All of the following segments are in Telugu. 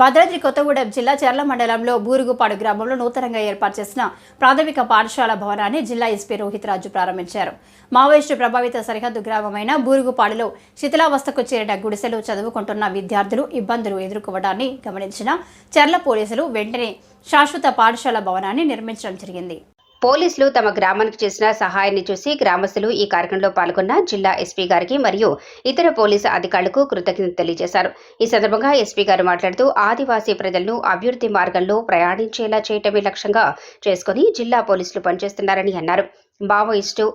భద్రాద్రి కొత్తగూడెం జిల్లా చెర్ల మండలంలో బూరుగుపాడు గ్రామంలో నూతనంగా ఏర్పాటు చేసిన ప్రాథమిక పాఠశాల భవనాన్ని జిల్లా ఎస్పీ రోహిత్ రాజు ప్రారంభించారు. మావోయిస్టు ప్రభావిత సరిహద్దు గ్రామమైన బూరుగుపాడులో శిథిలావస్థకు చేరిన గుడిసెలు చదువుకుంటున్న విద్యార్థులు ఇబ్బందులు ఎదుర్కోవడాన్ని గమనించిన చెర్ల పోలీసులు వెంటనే శాశ్వత పాఠశాల భవనాన్ని నిర్మించడం జరిగింది. పోలీసులు తమ గ్రామానికి చేసిన సహాయాన్ని చూసి గ్రామస్తులు ఈ కార్యక్రమంలో పాల్గొన్న జిల్లా ఎస్పీ గారికి మరియు ఇతర పోలీసు అధికారులకు కృతజ్ఞతలు తెలియజేశారు. ఈ సందర్భంగా ఎస్పీ గారు మాట్లాడుతూ ఆదివాసీ ప్రజలను అభివృద్ధి మార్గంలో ప్రయాణించేలా చేయటమే లక్ష్యంగా చేసుకుని జిల్లా పోలీసులు పనిచేస్తున్నారని అన్నారు. మావోయిస్టు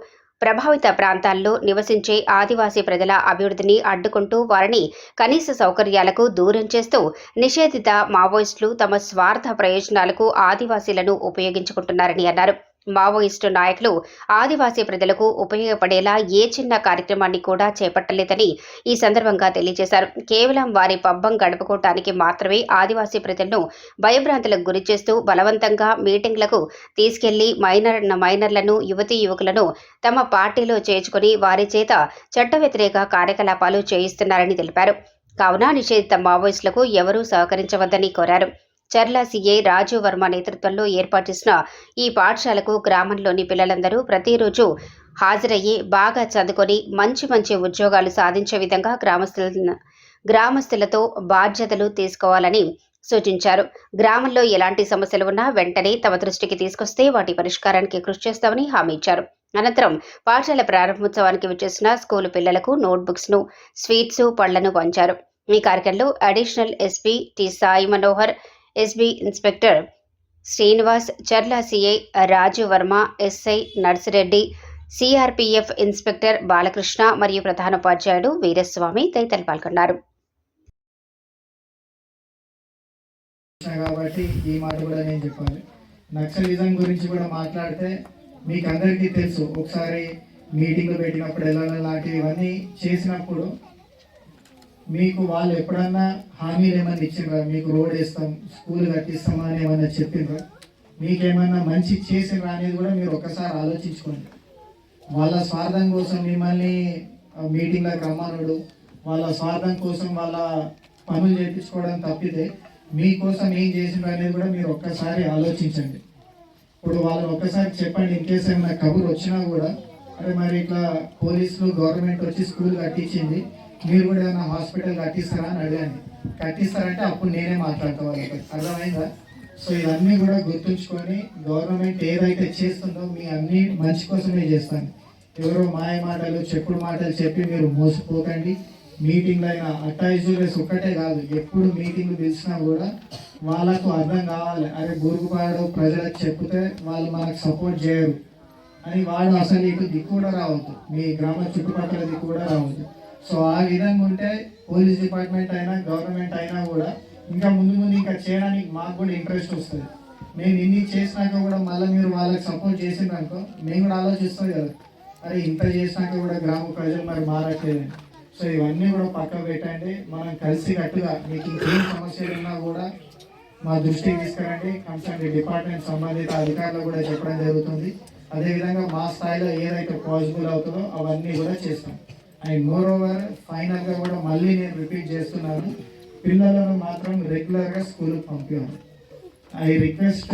ప్రభావిత ప్రాంతాల్లో నివసించే ఆదివాసీ ప్రజల అభివృద్ధిని అడ్డుకుంటూ వారిని కనీస సౌకర్యాలకు దూరం చేస్తూ నిషేధిత మావోయిస్టులు తమ స్వార్థ ప్రయోజనాలకు ఆదివాసీలను ఉపయోగించుకుంటున్నారని అన్నారు. మావోయిస్టు నాయకులు ఆదివాసీ ప్రజలకు ఉపయోగపడేలా ఏ చిన్న కార్యక్రమాన్ని కూడా చేపట్టలేదని ఈ సందర్భంగా తెలియజేశారు. కేవలం వారి పబ్బం గడుపుకోవటానికి మాత్రమే ఆదివాసీ ప్రజలను భయభ్రాంతులకు గురి చేస్తూ బలవంతంగా మీటింగ్లకు తీసుకెళ్ళి మైనర్ మైనర్లను యువతీ యువకులను తమ పార్టీలో చేర్చుకుని వారి చేత చట్ట వ్యతిరేక కార్యకలాపాలు చేయిస్తున్నారని తెలిపారు. కావున నిషేధిత మావోయిస్టులకు ఎవరూ సహకరించవద్దని కోరారు. చర్ల సీఐ రాజు వర్మ నేతృత్వంలో ఏర్పాటు చేసిన ఈ పాఠశాలకు గ్రామంలోని పిల్లలందరూ ప్రతిరోజు హాజరయ్యి బాగా చదువుకొని మంచి మంచి ఉద్యోగాలు సాధించే విధంగా గ్రామస్తుల గ్రామస్తులతో బాధ్యతలు తీసుకోవాలని సూచించారు. గ్రామంలో ఎలాంటి సమస్యలు ఉన్నా వెంటనే తమ దృష్టికి తీసుకొస్తే వాటి పరిష్కారానికి కృషి చేస్తామని హామీ ఇచ్చారు. అనంతరం పాఠశాల ప్రారంభోత్సవానికి వచ్చేసిన స్కూలు పిల్లలకు నోట్బుక్స్ను స్వీట్స్ పళ్ళను పంచారు ఈ కార్యక్రమంలో additional SP T Sai Manohar SB inspector Srinivas Charla CI Raju Varma SI Narsireddy CRPF inspector Balakrishna మరియు ప్రధానోపాధ్యాయుడు వీరస్వామి తదితరులు పాల్గొన్నారు. కాబట్టి ఈ మాట కూడా నేను చెప్పాలి. నక్సలిజం గురించి కూడా మాట్లాడితే మీకు అందరికీ తెలుసు. ఒకసారి మీటింగ్లు పెట్టినప్పుడు ఎలా లాంటివి ఇవన్నీ చేసినప్పుడు మీకు వాళ్ళు ఎప్పుడన్నా హామీలు ఏమైనా ఇచ్చిండ్రా? మీకు రోడ్ వేస్తాం స్కూల్ కట్టిస్తామా అని ఏమైనా చెప్పిండ్రా మీకేమన్నా మంచి చేసిండ్రా అనేది కూడా మీరు ఒక్కసారి ఆలోచించుకోండి. వాళ్ళ స్వార్థం కోసం మిమ్మల్ని మీటింగ్లకు రమ్మనుడు. వాళ్ళ స్వార్థం కోసం వాళ్ళ పనులు చేయించుకోవడం తప్పితే మీకోసం ఏం చేసిండ్రు అనేది కూడా మీరు ఒక్కసారి ఆలోచించండి. ఇప్పుడు వాళ్ళు ఒక్కసారి చెప్పండి ఇన్ కేసు ఏమైనా కబుర్ వచ్చినా కూడా అరే మరి ఇట్లా పోలీసులు గవర్నమెంట్ వచ్చి స్కూల్ కట్టించింది మీరు కూడా ఏమైనా హాస్పిటల్ కట్టిస్తారా అని అడిగాను. కట్టిస్తారంటే అప్పుడు నేనే మాట్లాడతా వాళ్ళకి అర్థమైందా? సో ఇవన్నీ కూడా గుర్తుంచుకొని గవర్నమెంట్ ఏదైతే చేస్తుందో మీ అన్ని మంచి కోసమే చేస్తాను. ఎవరో మాయ మాటలు చెప్పుడు మాటలు చెప్పి మీరు మోసపోకండి. మీటింగ్లు అయినా అటాయిజులేస్ ఒక్కటే కాదు ఎప్పుడు మీటింగ్లు పిలిచినా కూడా వాళ్ళకు అర్థం కావాలి. అరే గురుగుపాడు ప్రజలకు చెప్తే వాళ్ళు మనకు సపోర్ట్ చేయరు. అని వాళ్ళు అసలు ఇటు దిక్కు కూడా రావద్దు. మీ గ్రామ చుట్టుపక్కల దిక్కు కూడా రావద్దు. సో ఆ విధంగా ఉంటే పోలీస్ డిపార్ట్మెంట్ అయినా గవర్నమెంట్ అయినా కూడా ఇంకా ముందు ముందు ఇంకా చేయడానికి మాకు కూడా ఇంట్రెస్ట్ వస్తుంది. మేము ఇన్ని చేసినాక కూడా మళ్ళీ మీరు వాళ్ళకి సపోర్ట్ చేసిందనుకో మేము కూడా ఆలోచిస్తాం కదా. అరే ఇంత చేసినాక కూడా గ్రామ ప్రజలు మరి మారట్లేదు సో ఇవన్నీ కూడా పక్కకు పెట్టండి. మనం కలిసి కట్టుగా మీకు ఇంకేం సమస్యలు ఉన్నా కూడా మా దృష్టికి తీసుకురండి. కన్సర్న్ డిపార్ట్మెంట్ సంబంధిత అధికారులు కూడా చెప్పడం జరుగుతుంది. అదేవిధంగా మా స్థాయిలో ఏదైతే పాసిబుల్ అవుతుందో అవన్నీ కూడా చేస్తాం. అండ్ మోర్ ఓవర్ ఫైనల్గా కూడా మళ్ళీ నేను రిపీట్ చేస్తున్నాను. పిల్లలను మాత్రం రెగ్యులర్గా స్కూల్కి పంపాను ఐ రిక్వెస్ట్